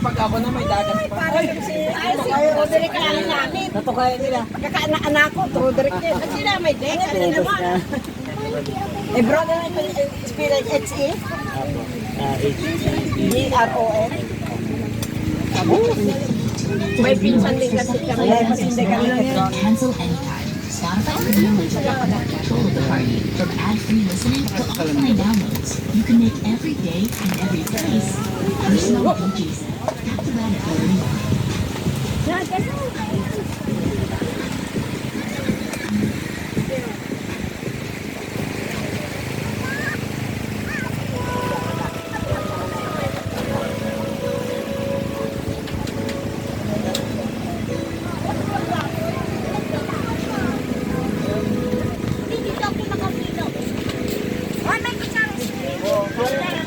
Pag ako na may dagat pa. Parang si Roderick ang anak namin. Natukaya nila. Kakaanak-anak ko, Roderick din. At sila may dek, ano na naman. Eh, brother, experience HE? D-R-O-N? May pinsan din kasi kami. Hindi kami lang. Cancel anytime. Spotify Premium lets you have control of the party. From ad-free listening to offline downloads, in every day and every place. Personal pages. That's about it,